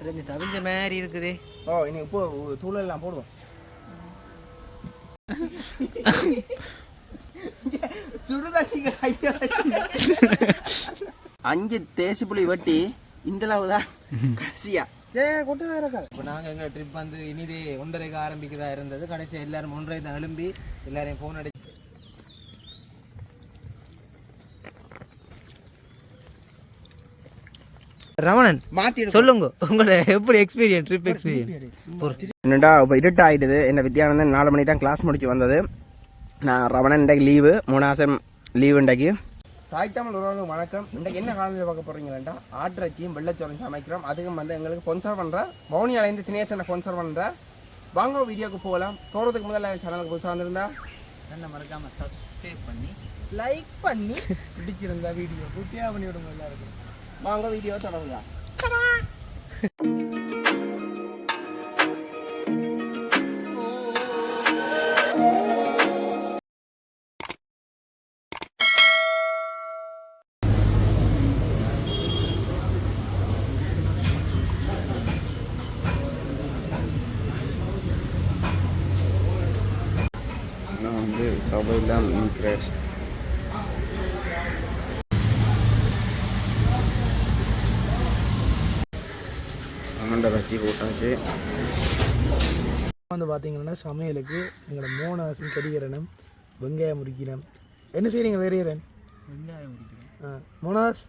தெரிஞ்சு தவிஞ்ச மாதிரி இருக்குதே. ஓ இனி இப்போ தூள் எல்லாம் போடுவோம். அஞ்சு தேசி புளி வெட்டி இந்த அளவு தான் கடைசியா. ஏ கொண்டு வேற இருக்காது. இப்போ நாங்கள் எங்கள் ட்ரிப் வந்து இனிதே ஒன்றரைக்கு ஆரம்பிக்கிறதா இருந்தது. கடைசி எல்லாரும் ஒன்றரை தான் எழும்பி எல்லாரையும் ஃபோன் அடிச்சு ரமணன் மாத்தி சொல்லுங்க. உங்களோட எப்படி எக்ஸ்பீரியன்ஸ் ட்ரிப் எக்ஸ்பீரியன்ஸ் என்னடா இப்போ இருட்டு ஆகிடுது என்ன வித்யானந்தன் நாலு மணிக்கு தான் கிளாஸ் முடிச்சு வந்தது. நான் ரமணன் இன்றைக்கு லீவு மூணாசம் லீவு இன்றைக்கு. தாய் தமிழ் உறவுகளுக்கு வணக்கம். இன்றைக்கு என்ன காலையில் பார்க்க போகிறீங்களா ஆட்டிறச்சியும் வெள்ளச்சோறும் சமைக்கிறோம். அதுக்கும் வந்து எங்களுக்கு ஸ்பான்சர் பண்ணுறேன் பவுனி அலைந்து தினேசனை ஸ்பான்சர் பண்ணுறேன் வாங்க வீடியோக்கு போகலாம். போகிறதுக்கு முதல்ல சேனலுக்கு புதுசாக வந்திருந்தா என்ன மறக்காம சப்ஸ்கிரைப் பண்ணி லைக் பண்ணி பிடிச்சிருந்தா வீடியோ. குட்டியாக பண்ணி விடுங்க எல்லாருக்கும். வாங்க வீடியோ தொடங்கலாம் அமண்ட வச்சு போட்டாச்சு. வந்து பார்த்தீங்கன்னா சமையலுக்கு எங்களோட மோனாசும் கடிகரனும் வெங்காயம் முறிக்கிறேன். என்ன செய்றீங்க வெறியரன்? வெங்காயம் முடிக்கிறேன் ஆ மோனாஸ்?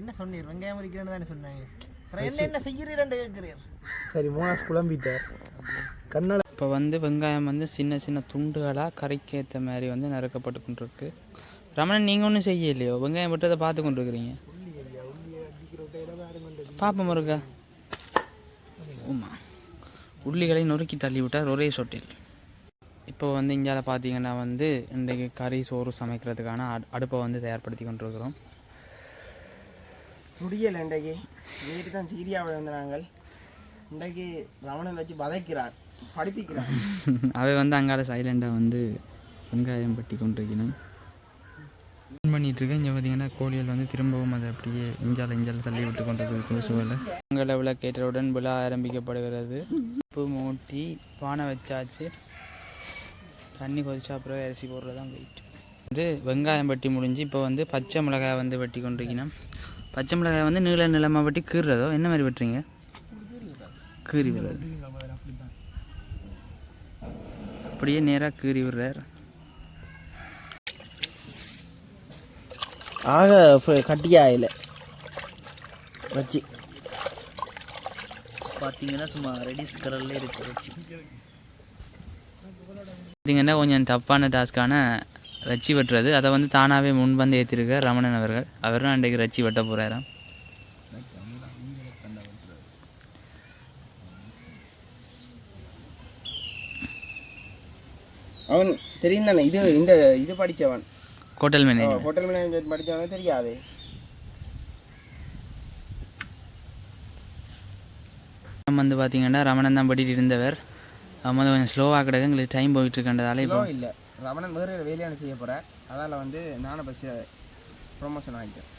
என்ன சொன்னீர்? வெங்காயம் முடிக்கிறேன்னு தானே சொன்னாங்க. அப்புறம் என்ன என்ன செய்கிறீரண்டு கேட்குறீர் சரி மோனாஸ் குழம்பிட்டார். கண்ணால் இப்போ வந்து வெங்காயம் வந்து சின்ன சின்ன துண்டுகளாக கறிக்கு ஏற்ற மாதிரி வந்து நறுக்கப்பட்டு கொண்டிருக்கு. ரமணன் நீங்கள் ஒன்றும் செய்யலையோ? வெங்காயம் விட்டதை பார்த்து கொண்டிருக்கிறீங்க. பாப்போம் இருக்கா ஆமா உள்ளிகளை நொறுக்கி தள்ளி விட்டார் ஒரே சொட்டில். இப்போ வந்து இந்தியால பார்த்தீங்கன்னா வந்து இன்றைக்கு கறி சோறு சமைக்கிறதுக்கான அடு- அடுப்பை வந்து தயார்படுத்தி கொண்டிருக்கிறோம். முடியலை இன்றைக்கு. நேற்று தான் சீரியாவில் வந்து நாங்கள் இன்றைக்கு ரமணன் வச்சு வதைக்கிறான் படிப்பிக்கிறான் அவை வந்து அங்கால சைலண்டாக வந்து வெங்காயம் பட்டி கொண்டிருக்கணும் பண்ணிட்டு இருக்கேன் இங்கே பார்த்தீங்கன்னா கோழிகள் வந்து திரும்பவும் அதை அப்படியே இஞ்சால் இஞ்சால் தள்ளி விட்டு கொண்டிருக்கு தூசுவில் உங்களை விழா கேட்டவுடன் விழா ஆரம்பிக்கப்படுகிறது. உப்பு மூட்டி பானை வச்சாச்சு. தண்ணி கொதிச்சா பிறகு அரிசி போடுறது தான் போயிட்டு வந்து வெங்காயம் வெட்டி முடிஞ்சு இப்போ வந்து பச்சை மிளகாய் வந்து வெட்டி கொண்டிருக்கணும். பச்சை மிளகாய் வந்து நீள நிலமாக வெட்டி கீறுறதோ என்ன மாதிரி வெட்டுறீங்க? கீறி விடுறது. அப்படியே நேராக கீறி விடுறார். ஆக கட்டியாயில வச்சு. பார்த்தீங்கன்னா சும்மா ரெடிஸ் கலர்ல இருக்கு பார்த்தீங்கன்னா கொஞ்சம் டப்பான டாஸ்க்கான ரச்சி வெட்டுறது. அதை வந்து தானாகவே முன் வந்து ஏற்றிருக்க ரமணன் அவர்கள். அவரும் அன்றைக்கு ரச்சி வெட்ட போகிறாராம் அவன் தெரியும் தானே இது இந்த இது படித்தவன் ஹோட்டல் மேனேஜ்மெண்ட் ஹோட்டல் மேனேஜ்மெண்ட் படித்தவனே தெரியாது நம்ம வந்து பார்த்தீங்கன்னா ரமணன் தான் படிட்டு இருந்தவர் அவன் வந்து கொஞ்சம் ஸ்லோவாக கிடக்கு எங்களுக்கு டைம் போயிட்டு இருக்கன்றதால இப்போ இல்லை ரமணன் வேறு வேலையான செய்ய போகிறார் அதால் வந்து நானும் பஸ் ப்ரொமோஷன் ஆகிட்டேன்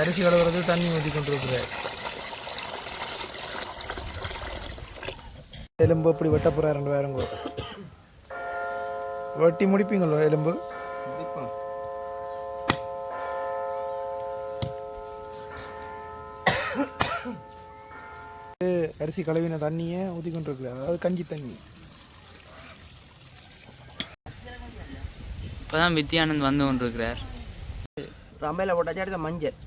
அரிசி கழுவுறது தண்ணி ஊற்றி கொண்டிருக்கிறார் எலும்பு எப்படி வெட்ட போகிறார் ரெண்டு பேருங்க வெட்டி முடிப்பீங்களோ எலும்பு அரிசி கழுவின தண்ணியை ஊற்றி கொண்டிருக்கிறார் அதாவது கஞ்சி தண்ணி. இப்போ தான் வித்யானந்த் வந்து கொண்டிருக்கிறார். ரம்பையில் போட்டாச்சு அடுத்த மஞ்சள்.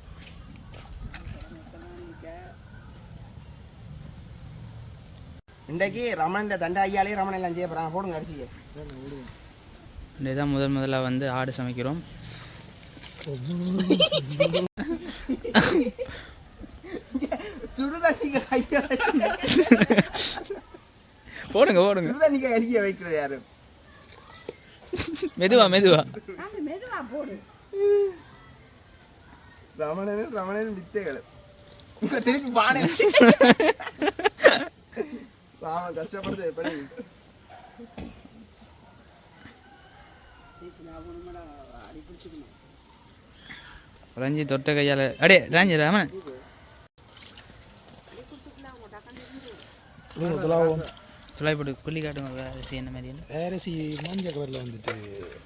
இன்றைக்கு ரமணன் இந்த தண்டை ஐயாலே ரமணன் எல்லாம் செய்ய போகிறாங்க போடுங்க அரிசியை. இன்றைக்கு தான் முதல் முதலாக வந்து ஆடு சமைக்கிறோம் சுடுதண்ணிக்கு ஐயா போடுங்க போடுங்க. சுடுதண்ணிக்கு அரிசியை வைக்கிறது யாரு? மெதுவா மெதுவா. ரமணனும் ரமணனும் வித்தைகள். உங்க திருப்பி பானை பாவம் கஷ்டப்படுது எப்படி? ரஞ்சி தொட்ட கையால் அடே ராஞ்சி ராமன் நீங்கள் துலாவும் துளாய் போட்டு புள்ளி காட்டுங்க அரிசி என்ன? மாதிரி அரிசி மஞ்சள் கலரில் வந்துட்டு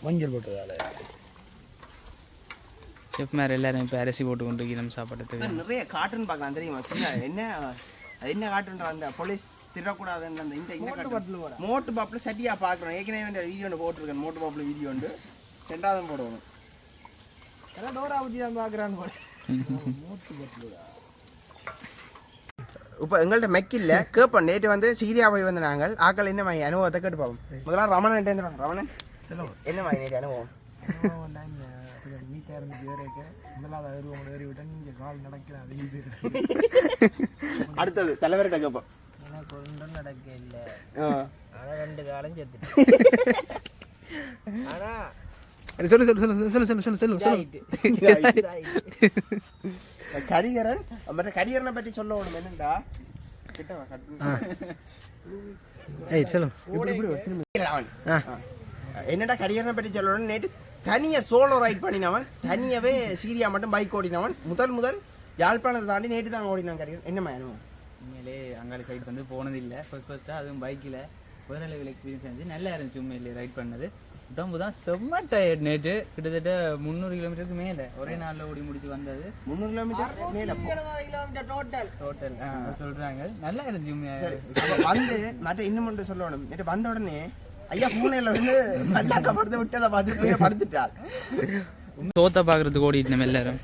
மஞ்சள் போட்டதால செஃப் மேலே எல்லாரும் இப்போ அரிசி போட்டு கொண்டு நம்ம சாப்பாட்டுக்கு நிறைய கார்ட்டூன் பார்க்கலாம் தெரியுமா? சின்ன என்ன என்ன கார்ட்டூன் அந்த போலீஸ் திருடக்கூடாதுன்ற அந்த இந்த இந்த. மோட்டு பாப்பில் சட்டியா பார்க்குறோம் ஏற்கனவே வீடியோ ஒன்று போட்டிருக்கேன். மோட்டு பாப்பில் வீடியோ உண்டு. ரெண்டாவது போடுவோம் எல்லாம் டோரா பற்றி தான் பார்க்குறான்னு போல இப்போ எங்கள்கிட்ட மெக் இல்லை. கேட்போம் நேற்று வந்து சீரியா போய் வந்த நாங்கள். ஆக்கள் என்ன மாதிரி அனுபவத்தை கேட்டு பார்ப்போம். முதல்ல ரமணன் ரமணன் என்ன மாதிரி நேற்று அனுபவம்? நீட்டாக இருந்துச்சு. ஏறிக்க முதலாவது அருவம் ஏறி விட்டேன். நீங்கள் கால் நடக்கிறேன் வெளியே போயிருக்கேன் அடுத்தது தலைவர்கிட்ட கேட்போம் எனக்கு ஒன்றும் நடக்க இல்லை. ஆனால் ரெண்டு காலம் ஆனால் சொல்லு சொல்லு சொல்லு சொல்லு சொல்லு சொல்லு சொல்லு சொல்லு. கரிகரன் மற்ற கரிகரனை பற்றி சொல்ல வேணும். என்னண்டா. என்னடா கரியரனை பற்றி சொல்லணும் நேற்று தனியா சோலோ ரைட் பண்ணினவன். தனியாவே சீரியா மட்டும் பைக் ஓடினவன். முதல் முதல் யாழ்ப்பாணத்தை தாண்டி நேற்று தான் ஓடினான் கரியர் என்னம்மா உண்மையிலே அங்காளி சைடு வந்து போனதில்லை. ஃபர்ஸ்ட் ஃபர்ஸ்ட்டாக அதுவும் பைக்கில் வேறு லெவல் எக்ஸ்பீரியன்ஸ் இருந்துச்சு நல்லா இருந்துச்சு உண்மையிலே ரைட் பண்ணது. உடம்பு தான் செம்ம டயர்ட் நேற்று கிட்டத்தட்ட முந்நூறு கிலோமீட்டருக்கு மேலே. ஒரே நாளில் ஓடி முடிச்சு வந்தது. முந்நூறு கிலோமீட்டர் மேல போ. கிலோமீட்டர் டோட்டல் டோட்டல் சொல்கிறாங்க நல்லா இருந்துச்சு வந்து மற்ற இன்னும் ஒன்று சொல்லணும். நேற்று வந்த உடனே ஐயா பூனையில வந்து மல்லாக்க படுத்து விட்டு அதை பார்த்துட்டு படுத்துட்டாள் சோத்தை பார்க்குறதுக்கு ஓடிட்டு நம்ம எல்லாரும்.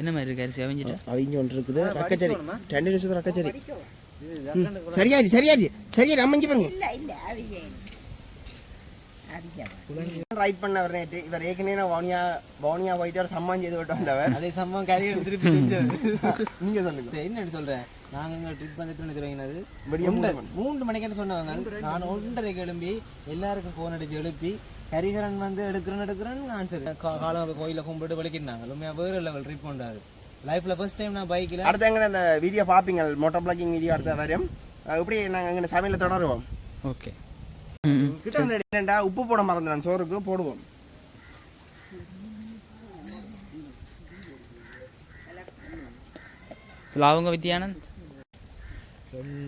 என்ன மாதிரி இருக்கு அரிசி அவிஞ்சிட்டு அவங்க ஒன்று இருக்குது. ரக்கச்சேரி. ரெண்டு நிமிஷத்துல ரக்கச்சேரி. சரியாடி சரியாடி சரியாடி அம்மஞ்சி பாருங்க. ரைட் റൈറ്റ് പണ്ണവറിനായിട്ട് ഇവർ ഏകനേന വോണിയ வானியா പോയിട്ട് ഒരു സമ്മാൻ செய்து விட்டு வந்தவர். அதே சம்பவம் கதையை திருப்பி நீங்க சொல்லுங்க. சரி, என்னன்னு சொல்றேன்? நாங்க எங்க ட்ரிப் வந்துட்டு தொடங்கினது விடிய மூணு மணி. மூன்று மணிக்குன்னு சொன்னவங்க. நான் ஒன்றரைக்கு எழும்பி எல்லாருக்கும் ஃபோன் அடிச்சு எழுப்பி ஹரிஹரன் வந்து எடுக்கிறேன்னு எடுக்கிறேன்னு ஆன்சர் காலம் கோயிலில் கும்பிட்டு வலிக்கிட்டாங்க உண்மையா வேற லெவல் ட்ரிப் பண்றாரு. லைஃப்ல ஃபர்ஸ்ட் டைம் நான் பைக்ல അടുത്ത അങ്ങനെ அந்த video motor blocking video video அடுத்த வரையும் ഇവിടെ ഞങ്ങൾ അങ്ങനെ സമയത്ത് തുടരുவோം ഓക്കെ கிட்ட வந்து என்னடா உப்பு போட மறந்துடுறேன். சோறுக்கு போடுவோம். அவங்க வித்யானந்த்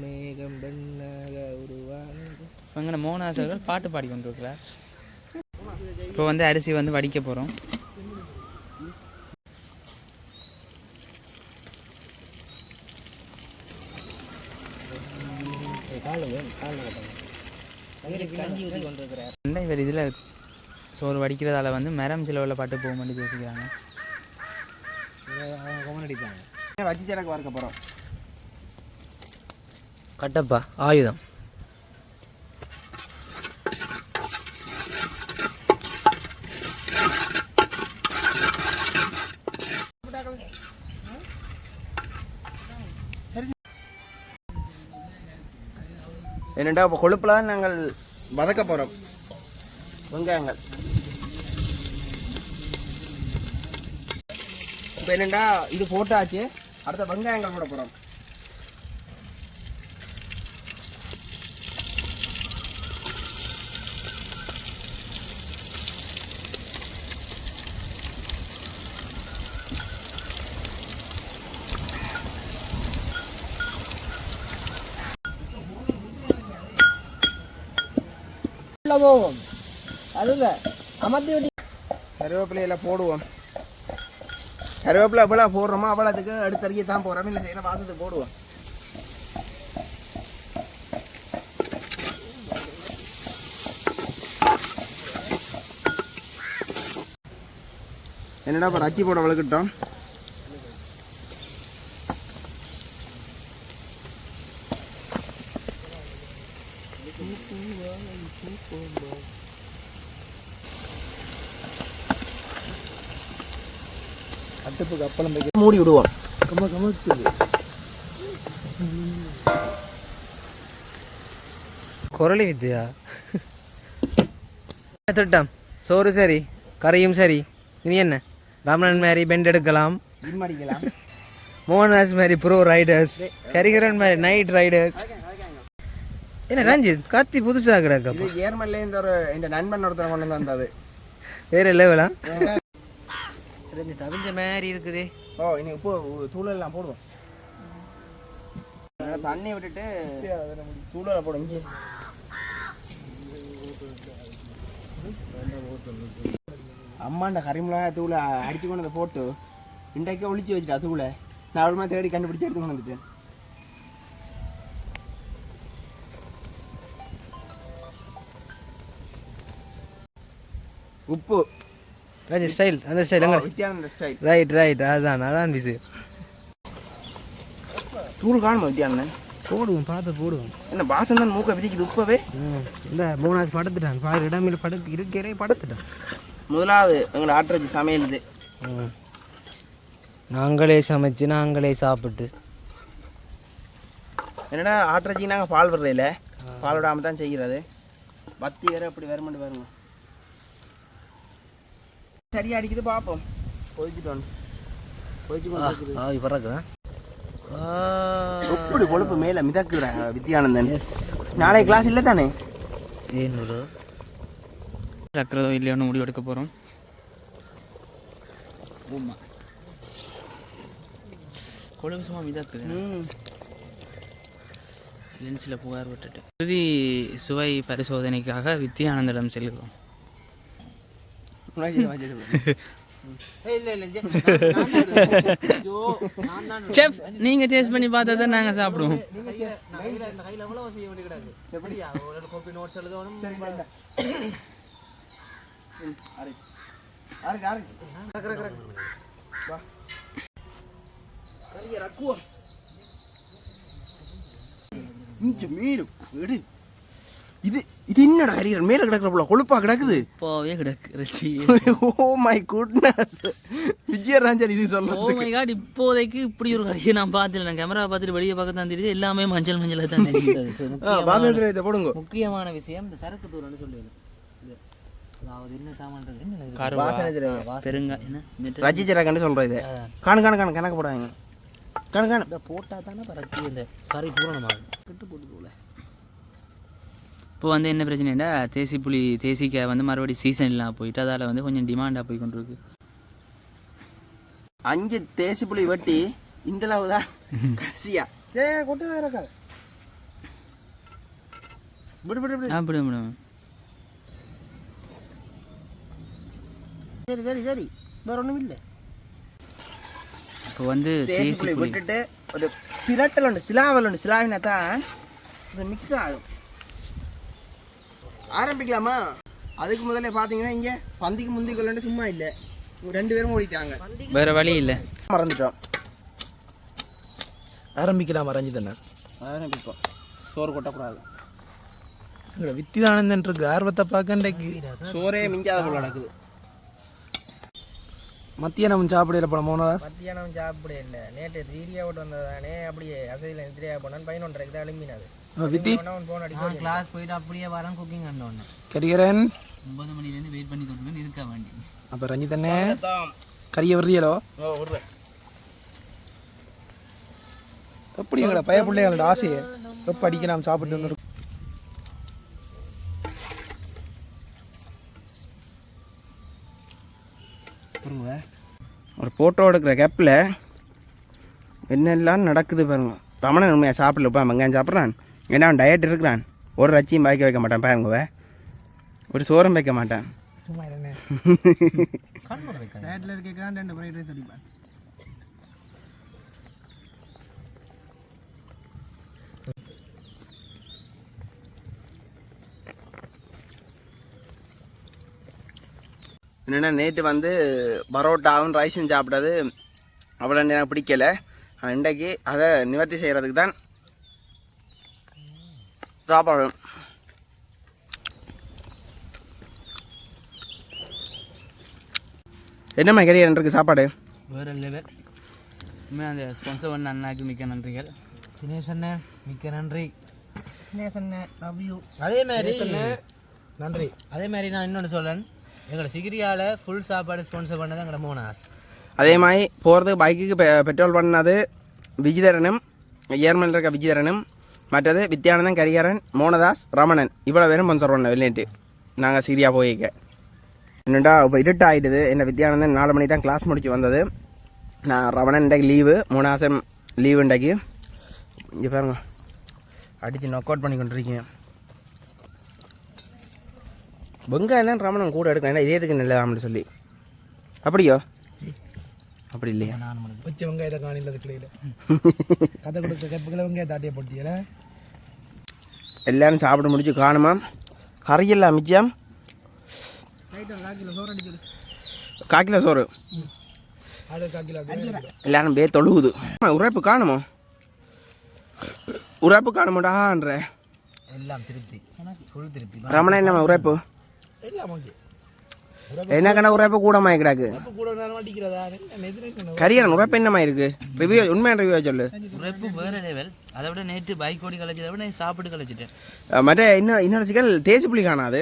மேகம் பெண்ணாக உருவானது இவங்க மோகனாஸ் அவர்கள் பாட்டு பாடி கொண்டிருக்கிறார் இப்போ வந்து அரிசி வந்து வடிக்க போகிறோம் கஞ்சி ஊற்றி கொண்டிருக்கிறார் இல்லை இவர் இதில் சோறு வடிக்கிறதால வந்து மரம் சிலவில் பாட்டு போக மாட்டேன் யோசிக்கிறாங்க. அடித்தாங்க வச்சு எனக்கு வறுக்க போறோம். கட்டப்பா ஆயுதம். என்னடா இப்போ கொழுப்புல தான் நாங்கள் வதக்க போறோம். வெங்காயங்கள். இப்போ இது போட்டாச்சு. அடுத்த வெங்காயங்கள் போட போகிறோம் போவோம் அதுங்க அமர்த்தி விட்டு கருவேப்பிலையில போடுவோம். கருவேப்பிலை எவ்வளோ போடுறோமோ அவ்வளோத்துக்கு அடுத்தறிய தான் போகிறோம் இல்லை செய்கிற வாசத்துக்கு போடுவோம். என்னடா இப்போ ரச்சி போட வளர்க்கிட்டோம். அடுப்புக்கு அப்பளம் வைக்க மூடி விடுவோம். கம்ம கமக்குது குரலி வித்தியா திட்டம்? சோறு சரி கறியும் சரி இனி என்ன? ரமணன் மாதிரி பெண்ட் எடுக்கலாம். அடிக்கலாம். மோகன்தாஸ் மாதிரி ப்ரோ ரைடர்ஸ் கரிகரன் மாதிரி நைட் ரைடர்ஸ் என்ன ரஞ்சித் கத்தி புதுசாக கிடக்கப்பா. இது ஏர்மல்ல இந்த ஒரு இந்த நண்பன் ஒருத்தர் கொண்டு வந்து வந்தது. வேற லெவலா ரஞ்சித் அவிஞ்ச மாதிரி இருக்குதே. ஓ இன்னைக்கு உப்பு தூள் எல்லாம் போடுவோம் தண்ணி விட்டுட்டு சூடாக போடும் இஞ்சி. அம்மாண்ட கரிமிளகா தூளை அடிச்சு கொண்டு வந்து போட்டு இன்றைக்கே ஒளிச்சு வச்சுட்டா தூளை. நான் அவ்வளோ தேடி கண்டுபிடிச்சு எடுத்து கொண்டு வந்துட்டேன். உப்பு. ராஜ் ஸ்டைல் அந்த ஸ்டைல் எங்க ஸ்டைல் ரைட் ரைட் அதான் அதான் பிஸி தூள் காணுமா வித்தியானந்தன் போடுவோம் பார்த்து போடுவோம். என்ன பாசம் தான் மூக்க விதிக்குது உப்பவே இந்த மூணாவது படுத்துட்டான் பாரு இடமில் படுக்கு இருக்கிறே படுத்துட்டான். முதலாவது எங்களை ஆட்டுறது சமையல் இது. ம். நாங்களே சமைச்சு நாங்களே சாப்பிட்டு. என்னடா ஆட்டுறச்சிக்கு நாங்கள் பால் விடுறதில்ல பால் விடாம தான் செய்கிறது. பத்தி வேற அப்படி வருமாண்டு பாருங்க சரியா அடிக்குது பார்ப்போம் கொதிச்சுட்டு வந்து கொதிச்சு கொண்டு. ஆவி பறக்குதான் எப்படி கொழுப்பு மேல மிதக்குற வித்யானந்தன் நாளை கிளாஸ் இல்லை தானே ஏன்னூறு இருக்கிறதோ இல்லையோன்னு முடிவு எடுக்க போகிறோம் ஆமாம் கொழும்பு சும்மா மிதாக்குது லென்ஸில் புகார் விட்டுட்டு இறுதி சுவை பரிசோதனைக்காக வித்யானந்திடம் செல்கிறோம் செஃப் நீங்கள் டேஸ்ட் பண்ணி பார்த்தா தான் சாப்பிடுவோம். நீங்க எழுதணும். மீன் எடு இது இது என்னடா கறிகள்? மேல கிடக்குற போல கிடக்குது. போவே கிடக்குறச்சி ஓ மை குட்னஸ் விஜயராஜன் இது சொல்றது ஓ மை காட் இப்போதைக்கு இப்படி ஒரு கறியை நான் பார்த்துல நான் கேமரா பார்த்துட்டு வெளியே பார்க்க தான் தெரியுது. எல்லாமே மஞ்சள் மஞ்சள் தான் தெரியுது. இதை போடுங்க. முக்கியமான விஷயம் இந்த சரக்கு தூரம்னு சொல்லிடுது போட்டா தானே கறி பூரணமாகும் கட்டு போட்டு போல இப்போ வந்து என்ன பிரச்சனைடா தேசி புளி தேசிக்காய் வந்து மறுபடியும் சீசன் இல்லாமல் போயிட்டு அதால் வந்து கொஞ்சம் டிமாண்டாக போய் கொண்டிருக்கு. அஞ்சு தேசி புளி வெட்டி இந்த அளவு தான் கடைசியா ஏ கொட்டு வேற இருக்காது. விடு விடு சரி சரி சரி. வேற ஒண்ணும் இல்லை. இப்போ வந்து தேசி புளி புளி விட்டுட்டு ஒரு பிரட்டல் உண்டு சிலாவல் உண்டு சிலாவினா தான் இது மிக்ஸ் ஆகும். ஆரம்பிக்கலாமா? அதுக்கு முதல்ல பார்த்தீங்கன்னா இங்கே பந்திக்கு முந்திக்கொள்ளு சும்மா இல்லை. ரெண்டு பேரும் ஓடிட்டாங்க. வேற வழி இல்லை. மறந்துட்டோம். ஆரம்பிக்கலாம் ரஞ்சிதண்ணா ஆரம்பிப்போம். சோறு கொட்டக்கூடாது. எங்களை வித்திதானந்தன் இருக்கு ஆர்வத்தை பார்க்க இன்றைக்கு. சோறே மிஞ்சாத போல நடக்குது. மத்தியானம் சாப்பிடல போல மோனதாஸ் மத்தியானம் சாப்பிட இல்லை நேற்று ரீடியா விட்டு வந்ததானே அப்படியே அசையில் நித்திரியா போனான் பதினொன்றரைக்கு தான் எழுப்பினாது வித்தி? போன் அடிக்க கிளாஸ் போயிட்டு அப்படியே வரேன் குக்கிங் அந்த ஒன்று கரிகரன் ஒன்பது மணிலேருந்து வெயிட் பண்ணி கொண்டு இருக்க வேண்டி அப்போ ரஞ்சிதண்ணே கரிய விடுறியலோ எப்படி எங்களோட பய பிள்ளைகளோட ஆசையை. எப்போ அடிக்க நாம் சாப்பிட்டு வந்து ஃபோட்டோ எடுக்கிற கேப்பில் என்னெல்லாம் நடக்குது பாருங்க. ரமணன் உண்மையாக சாப்பிடல இப்போ வெங்காயம் சாப்பிட்றான்? ஏன்னா அவன் டயட் இருக்கிறான் ஒரு ரச்சியும் பாய்க்க வைக்க மாட்டான் பாருங்க ஒரு சோறும் வைக்க மாட்டான். என்னென்னா நேற்று வந்து பரோட்டாவும் ரைஸும் சாப்பிட்டது. அவ்வளோ எனக்கு பிடிக்கல. இன்றைக்கு அதை நிவர்த்தி செய்கிறதுக்கு தான் சாப்பாடு. என்னம்மா கரியன் இருக்கு சாப்பாடு? வேற லெவல் உண்மையாக அந்த ஸ்பான்சர் பண்ண அண்ணாக்கு மிக்க நன்றிகள். தினேஷ் அண்ணன் மிக்க நன்றி. தினேஷ் அண்ணன் லவ் யூ அதே மாதிரி நன்றி. அதே மாதிரி நான் இன்னொன்று சொல்லேன் எங்களை சிகிரியால் ஃபுல் சாப்பாடு ஸ்பான்சர் பண்ணது மூணு மோனாஸ் அதே மாதிரி போகிறதுக்கு பைக்குக்கு பெ பெட்ரோல் பண்ணது விஜிதரனும் ஏர்மனில் இருக்க விஜிதரனும் மற்றது வித்யானந்தன் கரிகரன் மோனதாஸ் ரமணன். இவ்வளோ பேரும் ஸ்பான்சர் பண்ண வெளியேட்டு நாங்கள் சிகிரியா போயிக்க என்னடா இப்போ இருட்டு ஆகிடுது என்ன வித்யானந்தன் நாலு மணிக்கு தான் கிளாஸ் முடிச்சு வந்தது. நான் ரமணன் இன்றைக்கு லீவு மூணாசம் லீவு இன்றைக்கு இங்கே பாருங்க. அடித்து நொக் அவுட் பண்ணி கொண்டிருக்கேன். வெங்காயம் தான் ரமணன் கூட எடுக்கணும். ஏன்னா இதயத்துக்கு நல்லதாம்னு சொல்லி. அப்படியோ? அப்படி இல்லையா? வச்ச வெங்காயத்தை காணில கிளையில கதை கொடுக்க கப்புகளை வெங்காய தாட்டிய போட்டியல எல்லாரும் சாப்பிட முடிச்சு காணுமா? கறியெல்லாம் மிச்சம் காக்கில சோறு எல்லாரும் பே தொழுகுது உரைப்பு காணுமோ? உரைப்பு காணுமாடான்ற. எல்லாம் திருப்தி. ரமணா என்ன உரைப்பு? எல்லாம் ஓகே என்ன கண்ணா உரைப்பு கூடமா கிடாக்கு அப்போ கூட எதிர்க்க கரியரன் உரைப்பு என்னமா இருக்கு? ரிவ்யூ உண்மையான ரிவ்யூ சொல்லு. உழைப்பு வேறு லெவல் அதை விட நேற்று பைக் ஓடி கழிச்சதை விட சாப்பிட்டு கழிச்சிட்டேன் அஹ் மற்ற இன்னும் இன்னொரு சிக்கல் தேய்ச்சி புளி காணாது